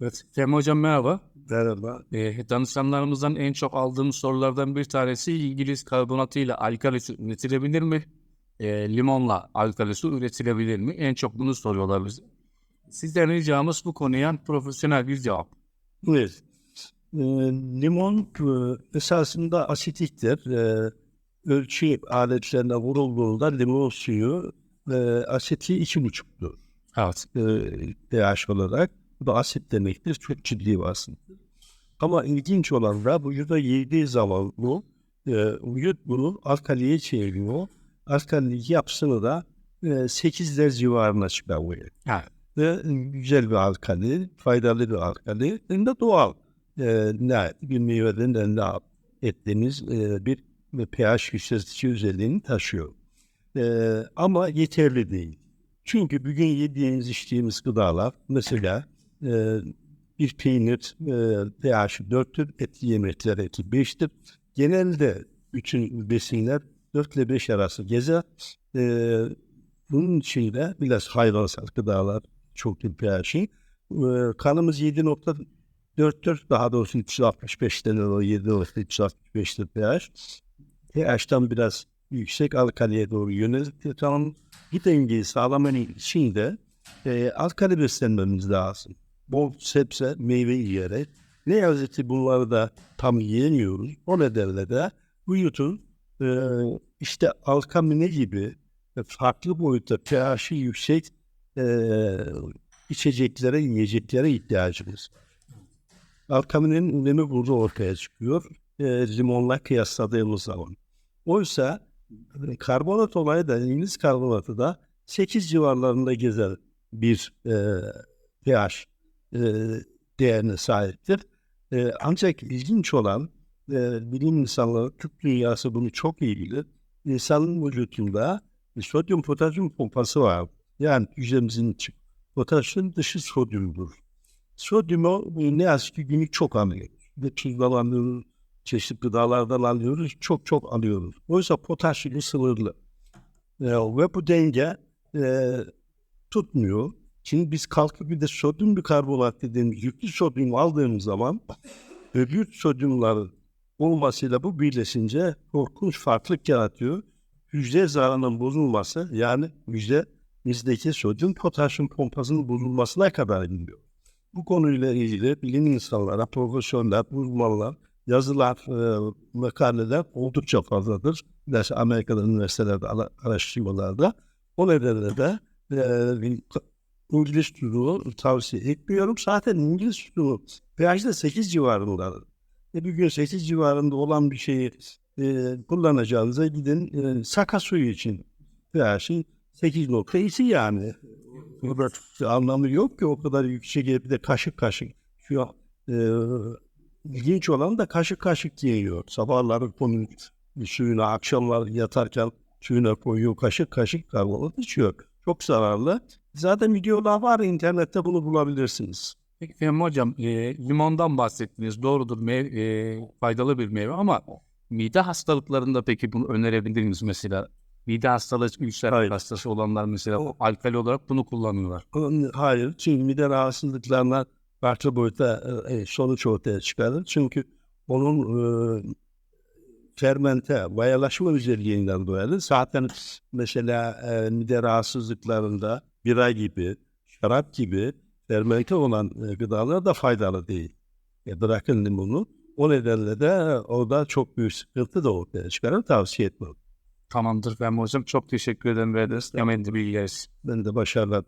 Evet. Fehmi Hocam merhaba. Merhaba. Ee, danışanlarımızdan en çok aldığımız sorulardan bir tanesi İngiliz karbonatıyla alkali su üretilebilir mi? Ee, limonla alkali su üretilebilir mi? En çok bunu soruyorlar bize. Sizden ricamız bu konuya profesyonel bir cevap. Evet. Ee, limon e, esasında asitiktir. Ee, ölçü aletlerine vurulduğunda limon suyu e, asiti iki buçuktur. Evet. E, pH olarak. Bu da asit demektir. Çok ciddi bir asittir. Ama ilginç olan da vücuda yediği zaman bu e, vücut bunu alkaliye çeviriyor. Alkalilik yapısını da e, 8'ler civarına çıkarıyor. Evet. ve güzel bir alkali, faydalı bir alkali, hem de doğal. E, ne, bir meyveden elde ettiğimiz e, bir bir pH yükseltici özelliğini taşıyor. E, ama yeterli değil. Çünkü bugün yediğimiz, içtiğimiz gıdalar, mesela e, bir peynir e, pH 4'tür, et yemekler eti 5'tir. Genelde bütün besinler 4 ile 5 arası gezer. E, bunun içinde biraz hayvansal gıdalar, çok bir pH'i. Ee, kanımız 7.4'tür. Daha doğrusu 365'ten o 7.365'tir pH. pH'tan biraz yüksek alkaliye doğru yönelik. Tamam. Bir dengeyi sağlamanın için de e, alkali beslenmemiz lazım. Bol sebze, meyve yiyerek. Ne yazık ki bunları da tam yiyemiyoruz. O nedenle de vücudun e, işte alkamine gibi farklı boyutta pH'i yüksek e, içeceklere, yiyeceklere ihtiyacımız var. Alkaminin önemi burada ortaya çıkıyor. E, limonla kıyasladığımız zaman. Oysa e, karbonat olayı da İngiliz karbonatı da 8 civarlarında gezer bir e, pH e, değerine sahiptir. E, ancak ilginç olan e, bilim insanları, tıp dünyası bunu çok iyi bilir. İnsanın vücudunda bir sodyum potasyum pompası var. Yani hücremizin içi. Potasyum dışı sodyumdur. Sodyumu ne yazık ki günlük çok alıyoruz. Ve tuzdan alıyoruz, çeşitli gıdalardan alıyoruz, çok çok alıyoruz. Oysa potasyum sınırlı. E, ve bu denge e, tutmuyor. Şimdi biz kalkıp bir de sodyum bikarbonat dediğimiz yüklü sodyum aldığımız zaman öbür sodyumların olmasıyla bu birleşince korkunç farklılık yaratıyor. Hücre zararının bozulması yani hücremizdeki sodyum potasyum pompasının bozulmasına kadar gidiyor. Bu konuyla ilgili bilim insanlara, profesyoneller, uzmanlar, yazılar, e, makaleler oldukça fazladır. Mesela Amerika'da üniversitelerde, ara- araştırmalarda. O nedenle de e, İngiliz tutumu tavsiye etmiyorum. Zaten İngiliz tutumu pH'de 8 civarında. E, bir gün 8 civarında olan bir şeyi e, kullanacağınıza gidin e, saka suyu için pH'in 8.2 yani. Bir anlamı yok ki o kadar yüksek bir de kaşık kaşık. Şu e, ilginç olan da kaşık kaşık yiyor. Sabahları bunun suyuna, akşamlar yatarken suyuna koyuyor kaşık kaşık karbonat içiyor. Çok zararlı. Zaten videolar var internette bunu bulabilirsiniz. Peki Fehmi Hocam, e, limondan bahsettiniz. Doğrudur, mev- e, faydalı bir meyve ama mide hastalıklarında peki bunu önerebilir miyiz mesela? Mide hastalığı, ülser Hayır. hastası olanlar mesela O- alkali olarak bunu kullanıyorlar. Hayır. Çünkü mide rahatsızlıklarına farklı boyutta e, sonuç ortaya çıkarır. Çünkü onun e, fermente, mayalaşma özelliğinden dolayı zaten mesela e, mide rahatsızlıklarında bira gibi, şarap gibi fermente olan e, gıdalar da faydalı değil. E, bırakın limonu. O nedenle de orada çok büyük sıkıntı da ortaya çıkarır. Tavsiye etmem. Tamamdır Fehmi Hocam. Çok teşekkür ederim verdiğiniz kıymetli bilgiler. Ben de başarılar